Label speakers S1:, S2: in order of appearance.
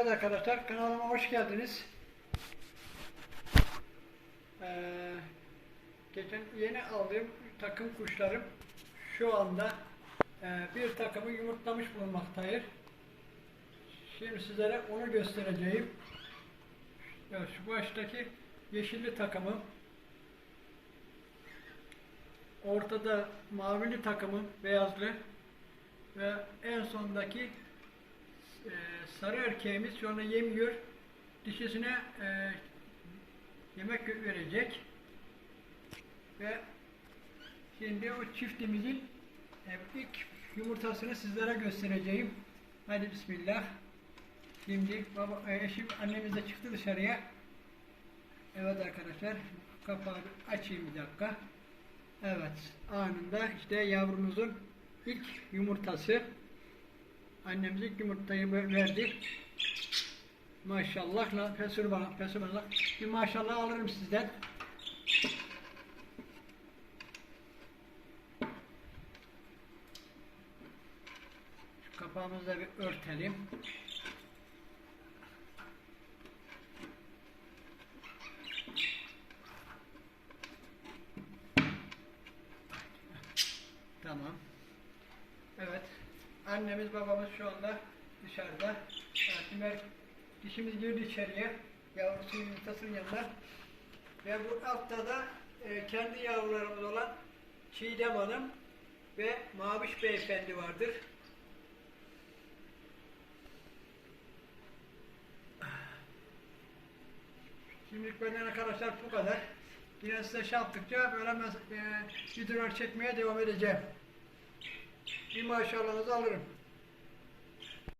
S1: Evet arkadaşlar kanalıma hoş geldiniz. Ee, geçen yeni aldığım takım kuşlarım şu anda e, bir takımı yumurtlamış bulunmaktayır. Şimdi sizlere onu göstereceğim. Ya şu baştaki yeşilli takımım. Ortada mavili takımım beyazlı ve en sondaki e, sarı erkeğimiz anda yemiyor. Dişisine e, yemek verecek. Ve şimdi o çiftimizin e, ilk yumurtasını sizlere göstereceğim. Hadi bismillah. Şimdi baba, e, eşim annemiz de çıktı dışarıya. Evet arkadaşlar kapağı açayım bir dakika. Evet anında işte yavrumuzun ilk yumurtası. Annemiz ilk yumurtayı verdi. Maşallah, fesur bana. Bir maşallah alırım sizden. Şu kapağımızı da bir örtelim. Tamam. Annemiz babamız şu anda dışarıda. Ömer dişimiz girdi içeriye. Yavrusu yumurtasının yanına. Ve bu altta da e, kendi yavrularımız olan Çiğdem Hanım ve Maviş Beyefendi vardır. Şimdilik benden arkadaşlar bu kadar. Yine size şey yaptıkça böyle e, videolar çekmeye devam edeceğim. Bir maşallahınızı alırım.